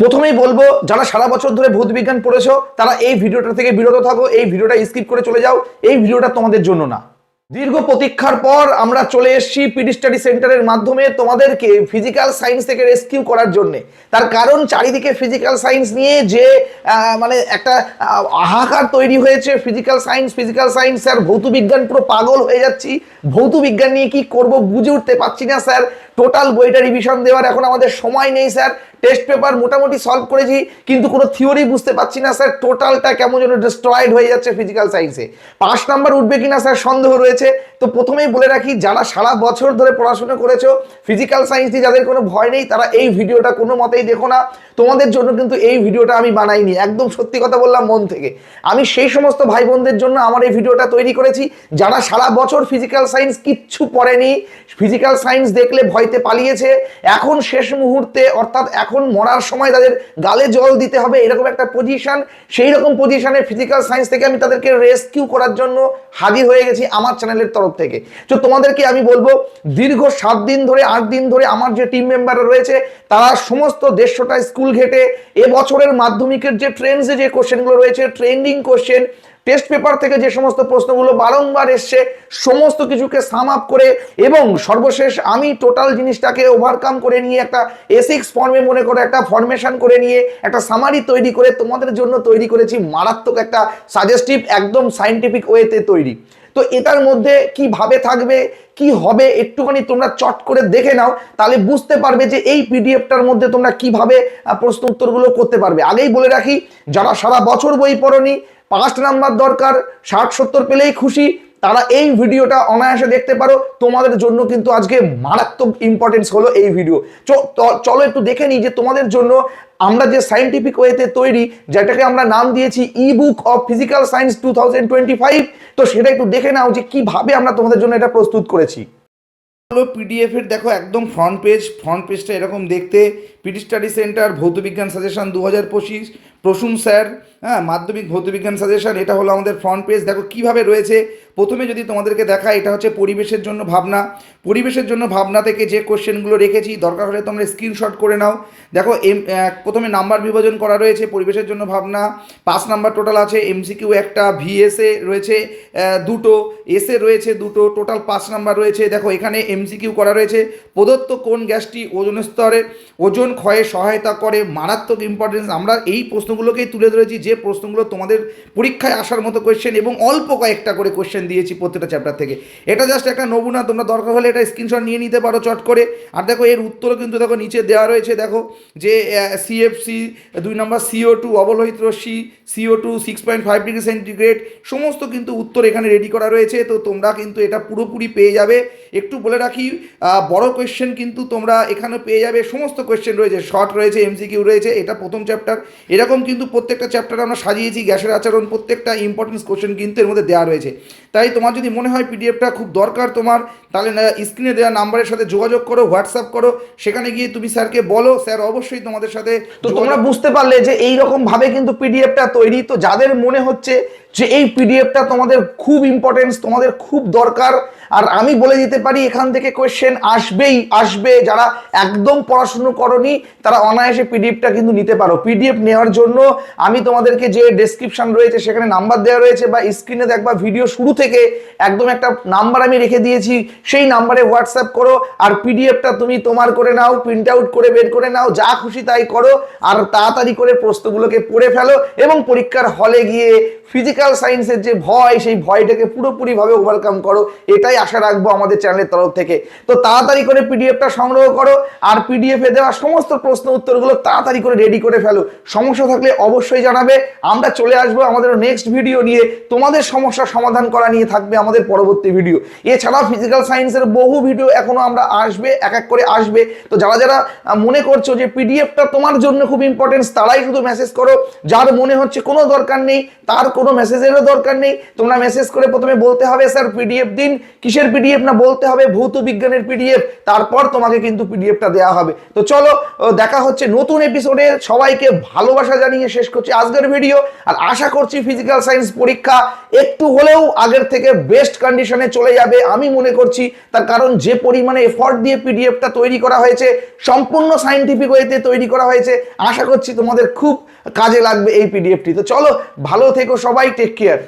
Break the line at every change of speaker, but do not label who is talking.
প্রথমেই বলব, যারা সারা বছর ধরে ভূত বিজ্ঞান পড়েছো, তারা এই ভিডিওটা থেকে বিরত থাকো, এই ভিডিওটা স্কিপ করে চলে যাও, এই ভিডিওটা তোমাদের জন্য না। দীর্ঘ প্রতীক্ষার পর আমরা চলে এসেছি পিডি স্টাডি সেন্টারের মাধ্যমে তোমাদেরকে ফিজিক্যাল সায়েন্স থেকে রেস্কিউ করার জন্য। তার কারণ চারিদিকে ফিজিক্যাল সায়েন্স নিয়ে যে মানে একটা হাহাকার তৈরি হয়েছে physical science physical science sir, ভৌত বিজ্ঞান পুরো পাগল হয়ে যাচ্ছি। ভৌত বিজ্ঞান নিয়ে কি করব বুঝে উঠতে পারছি না, স্যার। টোটাল বইটা রিভিশন দেওয়ার এখন আমাদের সময় নেই স্যার টেস্ট পেপার মোটামুটি সলভ করেছি, কিন্তু কোনো থিওরি বুঝতে পারছি না স্যার টোটালটা কেমন যেন ডিস্ট্রয়েড হয়ে যাচ্ছে ফিজিক্যাল সায়েন্সে পাঁচ নাম্বার উঠবে কিনা স্যার সন্দেহ রয়েছে। তো প্রথমেই বলে রাখি, যারা সারা বছর ধরে পড়াশোনা করেছ ফিজিক্যাল সায়েন্স নিয়ে যাদের কোনো ভয় নেই, তারা এই ভিডিওটা কোনো মতেই দেখো না। তোমাদের জন্য কিন্তু এই ভিডিওটা আমি বানাইনি, একদম সত্যি কথা বললাম মন থেকে। আমি সেই সমস্ত ভাই বোনদের জন্য আমার এই ভিডিওটা তৈরি করেছি, যারা সারা বছর ফিজিক্যাল সায়েন্স কিচ্ছু পড়েনি। ফিজিক্যাল সায়েন্স দেখলে ভয়তে পালিয়েছে। এখন শেষ মুহূর্তে, অর্থাৎ এখন মরার সময় তাদের গালে জল দিতে হবে এরকম একটা পজিশন সেই রকম পজিশনে ফিজিক্যাল সায়েন্স থেকে আমি তাদেরকে রেস্কিউ করার জন্য হাজির হয়ে গেছি আমার চ্যানেলের তরফ থেকে। তো তোমাদেরকে আমি বলব, দীর্ঘ সাত দিন ধরে, আট দিন ধরে আমার যে টিম মেম্বাররা রয়েছে, তারা সমস্ত দেড়শোটা স্কুল ঘেটে, এবছরের মাধ্যমিকের যে ট্রেন্ডসে যে কোশ্চেনগুলো রয়েছে ট্রেন্ডিং কোশ্চেন টেস্ট পেপার থেকে যে সমস্ত প্রশ্নগুলো বারংবার এসছে, সমস্ত কিছুকে সাম আপ করে এবং সর্বশেষ আমি টোটাল জিনিসটাকে ওভারকাম করে নিয়ে একটা এসিক্স ফর্মে মনে করে একটা ফরমেশন করে নিয়ে একটা সামারি তৈরি করে তোমাদের জন্য তৈরি করেছি, মারাত্মক একটা সাজেস্টিভ একদম সাইন্টিফিক ওয়েতে তৈরি। তো এটার মধ্যে কীভাবে থাকবে, কি হবে, একটুখানি তোমরা চট করে দেখে নাও, তাহলে বুঝতে পারবে যে এই পিডিএফটার মধ্যে তোমরা কীভাবে প্রশ্ন উত্তরগুলো করতে পারবে। আগেই বলে রাখি, যারা সারা বছর বই পড়নি পাঁচ নাম্বার দরকার, ষাট, সত্তর পেলেই খুশি। তারা এই ভিডিওটা অনায়াসে দেখতে পারো। তোমাদের জন্য কিন্তু আজকে মারাত্মক ইম্পর্টেন্স হলো এই ভিডিও চলো একটু দেখে নিই যে তোমাদের জন্য আমরা যে সাইন্টিফিক ওয়েতে তৈরি, যেটাকে আমরা নাম দিয়েছি e book of physical science two তো সেটা একটু দেখে নাও যে কীভাবে আমরা তোমাদের জন্য এটা প্রস্তুত করেছি।
পিডিএফ এর, দেখো, একদম ফ্রন্ট পেজ ফ্রন্ট পেজটা এরকম দেখতে। পিডি স্টাডি সেন্টার ভৌতবিজ্ঞান সাজেশান দু হাজার পঁচিশ, প্রসূন স্যার হ্যাঁ মাধ্যমিক ভৌতবিজ্ঞান সাজেশান এটা হলো আমাদের ফ্রন্ট পেজ দেখো কীভাবে রয়েছে। প্রথমে যদি তোমাদেরকে দেখা এটা হচ্ছে পরিবেশের জন্য ভাবনা। পরিবেশের জন্য ভাবনা থেকে যে কোশ্চেনগুলো রেখেছি, দরকার হলে তোমরা স্ক্রিনশট করে নাও। দেখো, এম প্রথমে নাম্বার বিভাজন করা রয়েছে, পরিবেশের জন্য ভাবনা। পাঁচ নাম্বার টোটাল আছে এমসিকিউ একটা ভিএসএ রয়েছে দুটো এসএ রয়েছে দুটো টোটাল পাঁচ নাম্বার রয়েছে। দেখো, এখানে এমসিকিউ করা রয়েছে। প্রদত্ত কোন গ্যাসটি ওজন স্তরে, ওজন ক্ষয়ে সহায়তা করে, মারাত্মক ইম্পর্টেন্স আমরা এই প্রশ্নগুলোকেই তুলে ধরেছি, যে প্রশ্নগুলো তোমাদের পরীক্ষায় আসার মতো কোয়েশ্চেন এবং অল্প কয়েকটা করে কোয়েশ্চেন দিয়েছি প্রত্যেকটা চ্যাপ্টার থেকে। এটা জাস্ট একটা নমুনা, তোমরা দরকার হলে এটা স্ক্রিনশট নিয়ে নিতে পারো চট করে। আর দেখো, এর উত্তরও কিন্তু দেখো নিচে দেওয়া রয়েছে, দেখো যে সিএফসি দুই নম্বর সিও টু অবলোহিত রশ্মি CO two six point five degree centigrade সমস্ত কিন্তু উত্তর এখানে রেডি করা রয়েছে। তো তোমরা কিন্তু এটা পুরোপুরি পেয়ে যাবে। একটু বলে রাখি বড় কোয়েশ্চেন কিন্তু তোমরা এখানে পেয়ে যাবে। সমস্ত কোয়েশ্চেন রয়েছে শর্ট রয়েছে এমসিকিউ রয়েছে এটা প্রথম চ্যাপ্টার এরকম কিন্তু প্রত্যেকটা চ্যাপ্টার আমরা সাজিয়েছি গ্যাসের আচরণ প্রত্যেকটা ইম্পর্টেন্স কোশ্চেন কিন্তু এর মধ্যে দেওয়া রয়েছে। তাই তোমার যদি মনে হয় পিডিএফটা খুব দরকার তোমার তাহলে স্ক্রিনে দেওয়া নাম্বারের সাথে যোগাযোগ করো হোয়াটসঅ্যাপ করো। সেখানে গিয়ে তুমি স্যারকে বলো স্যার অবশ্যই তোমাদের সাথে
তো তোমরা বুঝতে পারলে যে এই রকম ভাবে কিন্তু পিডিএফটা তৈরি। তো যাদের মনে হচ্ছে যে এই পিডিএফটা তোমাদের খুব ইম্পর্টেন্স তোমাদের খুব দরকার। আর আমি বলে দিতে পারি, এখান থেকে কোয়েশ্চেন আসবেই, আসবে। যারা একদম পড়াশুনো করনি, তারা অনায়াসে পিডিএফটা কিন্তু নিতে পারো। পিডিএফ নেওয়ার জন্য আমি তোমাদেরকে যে ডেসক্রিপশন রয়েছে, সেখানে নাম্বার দেওয়া রয়েছে বা স্ক্রিনে দেখবা ভিডিও শুরু থেকে একদম একটা নাম্বার আমি রেখে দিয়েছি। সেই নাম্বারে হোয়াটসঅ্যাপ করো আর পিডিএফটা তুমি তোমার করে নাও প্রিন্ট আউট করে বের করে নাও, যা খুশি তাই করো। আর তাড়াতাড়ি করে প্রশ্নগুলোকে পড়ে ফেলো এবং পরীক্ষার হলে গিয়ে ফিজিক্যাল সায়েন্সের যে ভয়, সেই ভয়টাকে পুরোপুরিভাবে ওভারকাম করো। এটাই আশা রাখব আমাদের চ্যানেলের তরফ থেকে। তো তাড়াতাড়ি করে পিডিএফটা সংগ্রহ করো আর পিডিএফে দেওয়া সমস্ত প্রশ্ন উত্তরগুলো তাড়াতাড়ি করে রেডি করে ফেলো। সমস্যা থাকলে অবশ্যই জানাবে। আমরা চলে আসব আমাদের নেক্সট ভিডিও নিয়ে। তোমাদের সমস্যার সমাধান করা নিয়ে থাকবে আমাদের পরবর্তী ভিডিও এছাড়াও ফিজিক্যাল সায়েন্সের বহু ভিডিও এখনও আমরা আসবে, এক এক করে আসবে। তো যারা যারা মনে করছ যে পিডিএফটা তোমার জন্য খুব ইম্পর্টেন্স তারাই শুধু মেসেজ করো। যার মনে হচ্ছে কোনো দরকার নেই, তার কোনো মেসেজেরও দরকার নেই। তোমরা মেসেজ করে প্রথমে বলতে হবে, স্যার পিডিএফ দিন। কিসের পিডিএফ না, বলতে হবে ভৌত বিজ্ঞানের পিডিএফ তারপর তোমাকে কিন্তু পিডিএফটা দেওয়া হবে। তো চলো দেখা হচ্ছে নতুন এপিসোডে সবাইকে ভালোবাসা জানিয়ে শেষ করছি আজকের ভিডিও আর আশা করছি ফিজিক্যাল সায়েন্স পরীক্ষা একটু হলেও আগের থেকে বেস্ট কন্ডিশনে চলে যাবে। আমি মনে করছি তার কারণ যে পরিমাণে এফর্ট দিয়ে পিডিএফটা তৈরি করা হয়েছে, সম্পূর্ণ সাইন্টিফিক ওয়েতে তৈরি করা হয়েছে, আশা করছি তোমাদের খুব কাজে লাগবে এই পিডিএফটি তো চলো, ভালো থেকো সবাই টেক কেয়ার